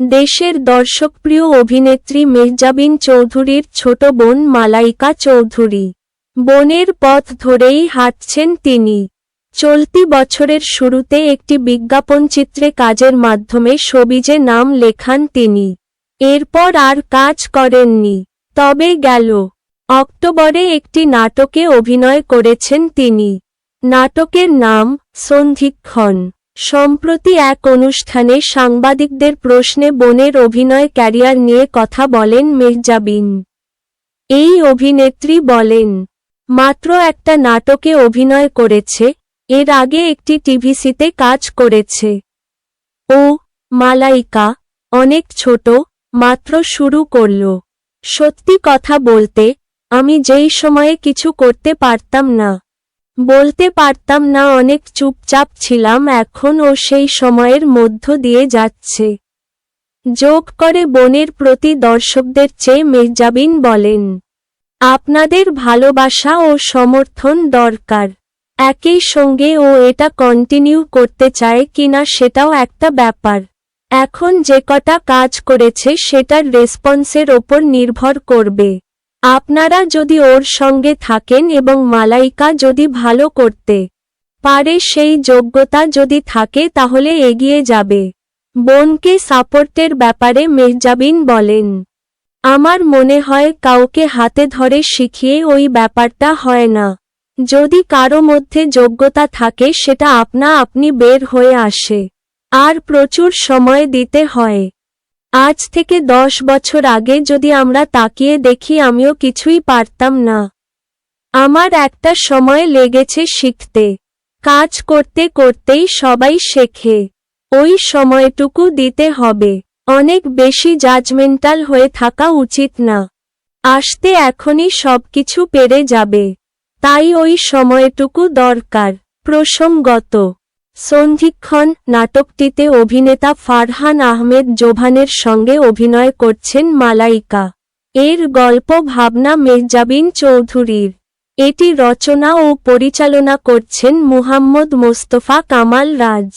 দেশের দর্শকপ্রিয় অভিনেত্রী মেহজাবিন চৌধুরীর ছোট বোন মালাইকা চৌধুরী। বোনের পথ ধরেই হাঁটছেন তিনি। চলতি বছরের শুরুতে একটি বিজ্ঞাপনচিত্রে কাজের মাধ্যমে সবিজে নাম লেখান তিনি। এরপর আর কাজ করেননি, তবে গেল। অক্টোবরে একটি নাটকে অভিনয় করেছেন তিনি। নাটকের নাম সন্ধিক্ষণ। সম্প্রতি এক অনুষ্ঠানে সাংবাদিকদের প্রশ্নে বোনের অভিনয় ক্যারিয়ার নিয়ে কথা বলেন মেহজাবিন। এই অভিনেত্রী বলেন, মাত্র একটা নাটকে অভিনয় করেছে, এর আগে একটি টিভিসিতে কাজ করেছে। ও, মালাইকা, অনেক ছোট, মাত্র শুরু করল। সত্যি কথা বলতে, আমি যেই সময়ে কিছু করতে পারতাম না। বলতে পারতাম না, অনেক চুপচাপ ছিলাম, এখন ও সেই সময়ের মধ্য দিয়ে যাচ্ছে। যোগ করে বনের প্রতি দর্শকদের চেয়ে মেজাবিন বলেন, আপনাদের ভালোবাসা ও সমর্থন দরকার। একই সঙ্গে ও এটা কন্টিনিউ করতে চায় কিনা সেটাও একটা ব্যাপার। এখন যে কটা কাজ করেছে সেটার রেসপন্সের ওপর নির্ভর করবে। আপনারা যদি ওর সঙ্গে থাকেন এবং মালাইকা যদি ভালো করতে পারে সেই যোগ্যতা যদি থাকে তাহলে এগিয়ে যাবে। বোনকে সাপোর্টের ব্যাপারে মেহজাবিন বলেন, আমার মনে হয় কাউকে হাতে ধরে শিখিয়ে ওই ব্যাপারটা হয় না। যদি কারও মধ্যে যোগ্যতা থাকে সেটা আপনা আপনি বের হয়ে আসে। আর প্রচুর সময় দিতে হয়। আজ থেকে দশ বছর আগে যদি আমরা তাকিয়ে দেখি আমিও কিছুই পারতাম না। আমার একটা সময় লেগেছে শিখতে। কাজ করতে করতেই সবাই শেখে। ওই সময়টুকু দিতে হবে। অনেক বেশি জাজমেন্টাল হয়ে থাকা উচিত না। আসতে এখনই সবকিছু পেরে যাবে। তাই ওই সময়টুকু দরকার। প্রসঙ্গত সন্ধিক্ষণ নাটকটিতে অভিনেতা ফারহান আহমেদ জোভানের সঙ্গে অভিনয় করছেন মালাইকা। এর গল্প ভাবনা মেজাবিন চৌধুরীর। এটি রচনা ও পরিচালনা করছেন মুহাম্মদ মোস্তফা কামাল রাজ।